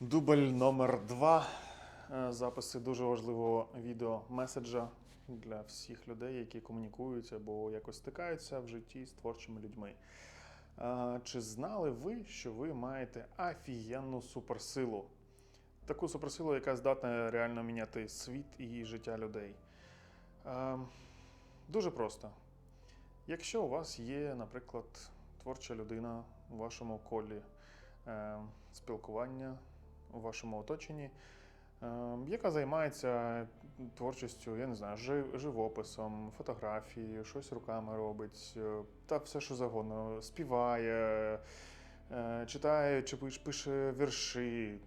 Дубль номер два. Е, Записи дуже важливого відео-меседжа для всіх людей, які комунікують або якось стикаються в житті з творчими людьми. Е, Чи знали ви, що ви маєте офігенну суперсилу? Таку суперсилу, яка здатна реально міняти світ і життя людей. Е, Дуже просто. Якщо у вас є, наприклад, творча людина у вашому колі спілкування, у вашому оточенні, е, яка займається творчістю, я не знаю, жи- живописом, фотографією, щось руками робить, е, та все, що завгодно, співає, е, читає чи пиш- пише вірші,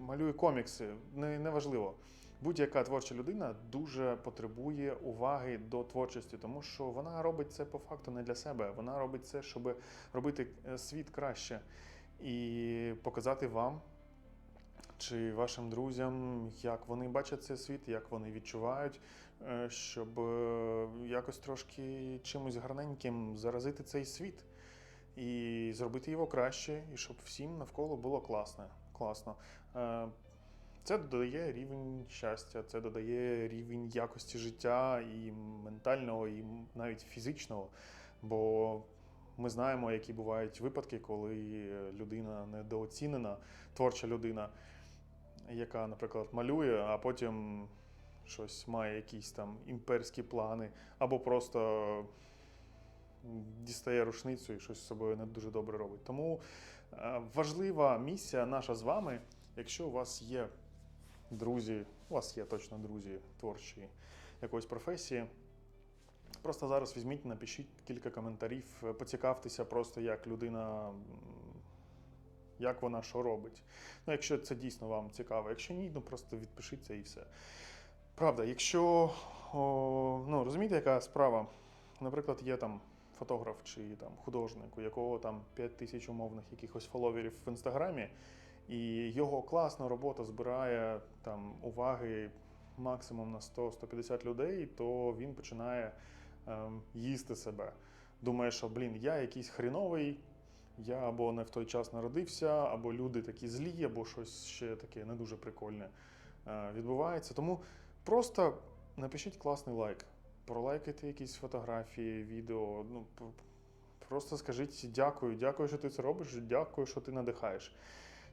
малює комікси, не, неважливо. Будь-яка творча людина дуже потребує уваги до творчості, тому що вона робить це по факту не для себе. Вона робить це, щоб робити е, світ краще і показати вам чи вашим друзям, як вони бачать цей світ, як вони відчувають, е, щоб е, якось трошки чимось гарненьким заразити цей світ і зробити його краще, і щоб всім навколо було класно. класно. Е, Це додає рівень щастя, це додає рівень якості життя і ментального, і навіть фізичного. Бо ми знаємо, які бувають випадки, коли людина недооцінена, творча людина, яка, наприклад, малює, а потім щось має якісь там імперські плани, або просто дістає рушницю і щось з собою не дуже добре робить. Тому е, важлива місія наша з вами, якщо у вас є друзі, у вас є точно друзі творчі якоїсь професії. Просто зараз візьміть, напишіть кілька коментарів, е, поцікавтеся просто, як людина, як вона що робить. Ну, якщо це дійсно вам цікаво. Якщо ні, ну просто відпишіться і все. Правда, якщо о, ну, розумієте, яка справа? Наприклад, є там фотограф чи там художник, у якого там 5 тисяч умовних якихось фоловерів в інстаграмі, і його класна робота збирає там уваги максимум на 100-150 людей, то він починає ем, їсти себе. Думає, що блін, я якийсь хріновий, я або не в той час народився, або люди такі злі, або щось ще таке не дуже прикольне е, відбувається. Тому просто напишіть класний лайк, пролайкайте якісь фотографії, відео. Ну, просто скажіть дякую, дякую, що ти це робиш, дякую, що ти надихаєш.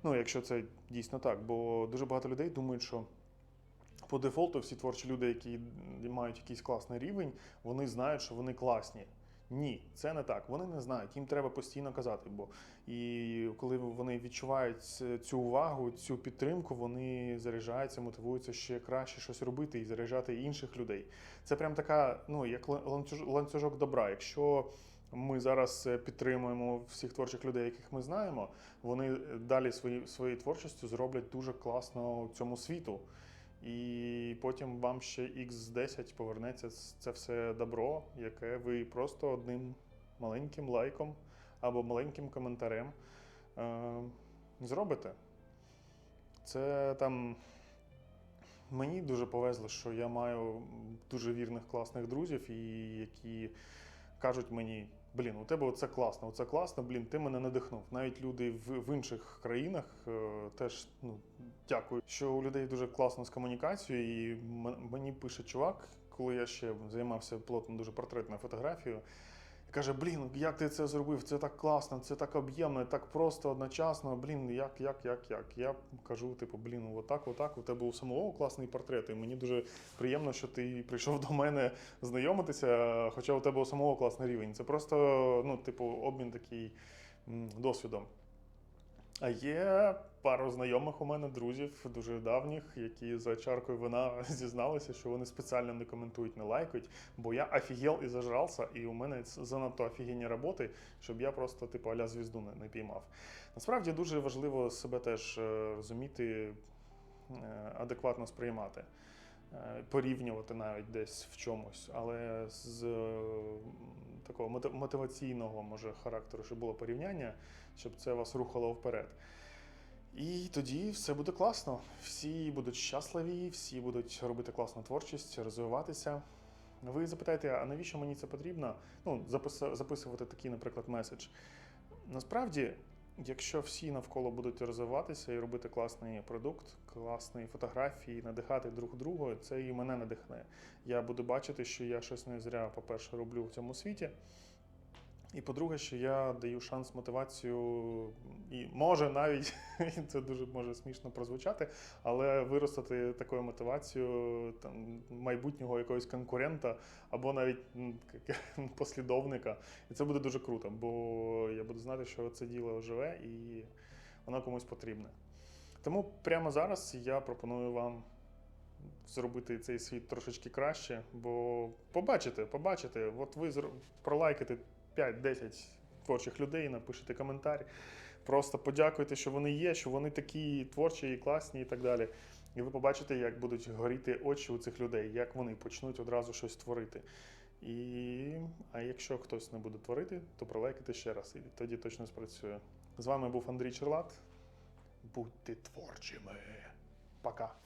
Ну, якщо це дійсно так, бо дуже багато людей думають, що по дефолту всі творчі люди, які мають якийсь класний рівень, вони знають, що вони класні. Ні, це не так. Вони не знають. Їм треба постійно казати. Бо і коли вони відчувають цю увагу, цю підтримку, вони заряджаються, мотивуються ще краще щось робити і заряджати інших людей. Це прям така, ну як лан- ланцюжок добра. Якщо ми зараз е, підтримуємо всіх творчих людей, яких ми знаємо, вони далі свої, своєю творчістю зроблять дуже класно цьому світу. І потім вам ще X10 повернеться це все добро, яке ви просто одним маленьким лайком або маленьким коментарем е, зробите. Це там. Мені дуже повезло, що я маю дуже вірних класних друзів, і які кажуть мені: блін, у тебе оце класно, оце класно, блін, ти мене надихнув. Навіть люди в, в інших країнах е, теж ну, дякую, що у людей дуже класно з комунікацією. І мені пише чувак, коли я ще займався плотно дуже портретною фотографією. Каже, блін, як ти це зробив? Це так класно, це так об'ємно, так просто одночасно. Блін, як, як, як, як? Я кажу, типу, блін, отак, отак. У тебе у самого класний портрет. І мені дуже приємно, що ти прийшов до мене знайомитися, хоча у тебе у самого класний рівень. Це просто, ну, типу, обмін такий досвідом. А є пару знайомих у мене, друзів, дуже давніх, які за чаркою вина зізналися, що вони спеціально не коментують, не лайкають, бо я офігел і зажрався, і у мене занадто офігенні роботи, щоб я просто типу аля звізду не, не піймав. Насправді дуже важливо себе теж е, розуміти, е, адекватно сприймати. Е, Порівнювати навіть десь в чомусь, але з е, такого мотиваційного може характеру, щоб було порівняння, щоб це вас рухало вперед. І тоді все буде класно. Всі будуть щасливі, всі будуть робити класну творчість, розвиватися. Ви запитаєте, а навіщо мені це потрібно? Ну, записувати такий, наприклад, меседж. Насправді, Якщо всі навколо будуть розвиватися і робити класний продукт, класні фотографії, надихати друг друга, це і мене надихне. Я буду бачити, що я щось не зря, по-перше, роблю в цьому світі. І по-друге, що я даю шанс мотивацію, і може навіть це дуже може смішно прозвучати, але виростити такою мотивацією там, майбутнього якогось конкурента або навіть послідовника. І це буде дуже круто, бо я буду знати, що це діло живе і воно комусь потрібне. Тому прямо зараз я пропоную вам зробити цей світ трошечки краще, бо побачите, побачите, от ви пролайките 5-10 творчих людей, напишете коментар. Просто подякуйте, що вони є, що вони такі творчі і класні і так далі. І ви побачите, як будуть горіти очі у цих людей, як вони почнуть одразу щось творити. І... А якщо хтось не буде творити, то пролайкайте ще раз, і тоді точно спрацює. З вами був Андрій Черлат. Будьте творчими. Пока.